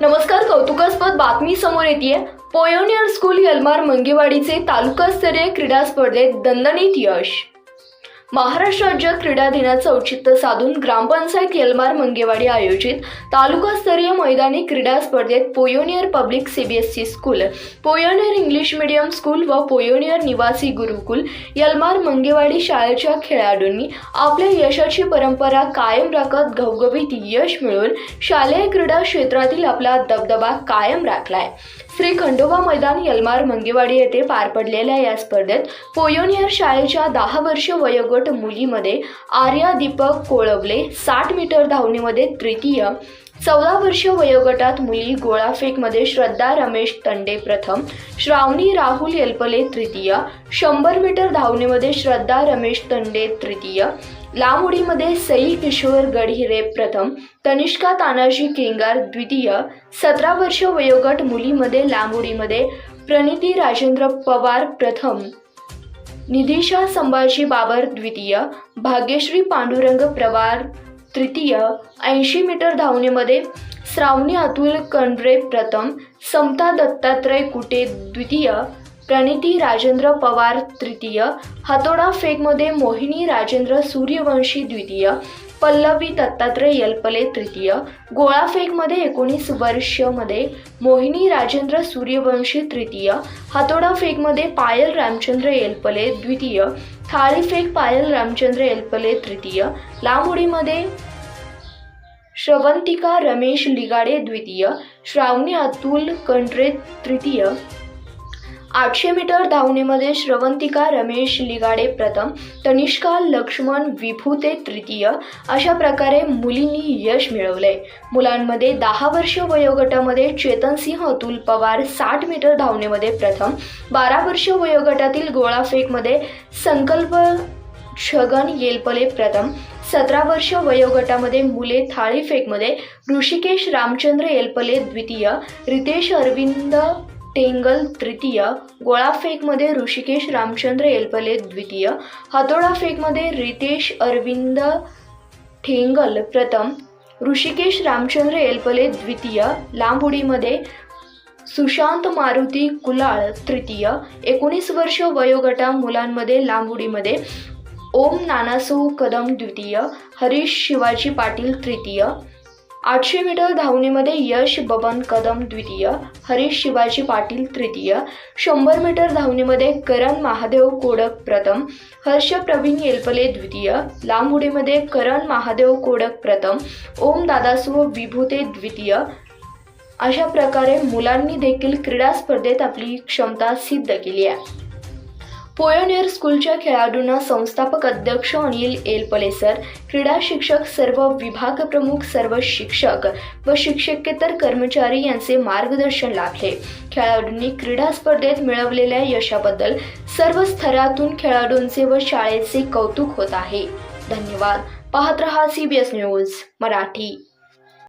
नमस्कार कौतुकास्पद बातमी समोर येते पोयोनियर स्कूल यलमार मंगेवाडीचे तालुकास्तरीय क्रीडा स्पर्धेत दणदणीत यश. महाराष्ट्र राज्य क्रीडा दिनाचं औचित्य साधून ग्रामपंचायत यलमार मंगेवाडी आयोजित तालुकास्तरीय मैदानी क्रीडा स्पर्धेत pioneer public CBSE school pioneer English medium school व पोयोनियर निवासी गुरुकुल यलमार मंगेवाडी शाळेच्या खेळाडूंनी आपल्या यशाची परंपरा कायम राखत घवघवीत यश मिळवून शालेय क्रीडा क्षेत्रातील आपला दबदबा कायम राखलाय. श्री खंडोबा मैदान यलमार मंगेवाडी येथे पार पडलेल्या या स्पर्धेत पोयोनियर शाळेच्या दहा वर्ष वयोगट मुलीमध्ये आर्या दीपक कोळवले साठ मीटर धावणीमध्ये तृतीय. चौदा वर्ष वयोगटात मुली गोळाफेकमध्ये श्रद्धा रमेश तंडे प्रथम. श्रावणी राहुल येलपले तृतीय. शंभर मीटर धावणीमध्ये श्रद्धा रमेश तंडे तृतीय. लांब उडीमध्ये सई किशोर गडहिरे प्रथम तनिष्का तानाजी केंगार द्वितीय सतरा वर्ष वयोगट मुलीमध्ये लांब उडीमध्ये प्रणिती राजेंद्र पवार प्रथम निधिशा संभाजी बाबर द्वितीय भाग्यश्री पांडुरंग प्रवार तृतीय ऐंशी मीटर धावणेमध्ये श्रावणी अतुल कंड्रे प्रथम समता दत्तात्रय कुटे द्वितीय प्रणिती राजेंद्र पवार तृतीय हातोडा फेकमध्ये मोहिनी राजेंद्र सूर्यवंशी द्वितीय पल्लवी दत्तात्रय यल्पले तृतीय गोळाफेकमध्ये एकोणीस वर्षमध्ये मोहिनी राजेंद्र सूर्यवंशी तृतीय हातोडा फेकमध्ये पायल रामचंद्र येलपले द्वितीय थाळीफेक पायल रामचंद्र येलपले तृतीय लांब उडीमध्ये श्रवंतिका रमेश लिगाडे द्वितीय श्रावणी अतुल कंट्रे तृतीय आठशे मीटर धावणीमध्ये श्रवंतिका रमेश लिगाडे प्रथम तनिष्का लक्ष्मण विभूते तृतीय अशा प्रकारे मुलींनी यश मिळवले मुलांमध्ये दहा वर्ष वयोगटामध्ये चेतनसिंह अतुल पवार साठ मीटर धावणीमध्ये प्रथम बारा वर्ष वयोगटातील गोळाफेकमध्ये संकल्प छगन येलपले प्रथम सतरा वर्ष वयोगटामध्ये मुले थाळीफेकमध्ये ऋषिकेश रामचंद्र येलपले द्वितीय रितेश अरविंद टेंगल तृतीय गोळाफेकमध्ये ऋषिकेश रामचंद्र येलपले द्वितीय हातोडा फेकमध्ये रितेश अरविंद ठेंगल प्रथम ऋषिकेश रामचंद्र येलपले द्वितीय लांब उडीमध्ये सुशांत मारुती कुलाळ तृतीय एकोणीस वर्ष वयोगटा मुलांमध्ये लांब उडीमध्ये ओम नानासो कदम द्वितीय हरीश शिवाजी पाटील तृतीय आठशे मीटर धावणीमध्ये यश बबन कदम द्वितीय हरीश शिवाजी पाटील तृतीय शंभर मीटर धावणीमध्ये करण महादेव कोडक प्रथम हर्ष प्रवीण येलपले द्वितीय लांब उडीमध्ये करण महादेव कोडक प्रथम ओम दादासुव विभूते द्वितीय. अशा प्रकारे मुलांनी देखील क्रीडा स्पर्धेत आपली क्षमता सिद्ध केली आहे. पोयोनियर स्कूलच्या खेळाडूंना संस्थापक अध्यक्ष अनिल एलपलेसर क्रीडा शिक्षक सर्व विभाग प्रमुख सर्व शिक्षक व शिक्षकेतर कर्मचारी यांचे मार्गदर्शन लाभले. खेळाडूंनी क्रीडा स्पर्धेत मिळवलेल्या यशाबद्दल सर्व स्तरातून खेळाडूंचे व शाळेचे कौतुक होत आहे. धन्यवाद. पाहत रहा C B S news Marathi.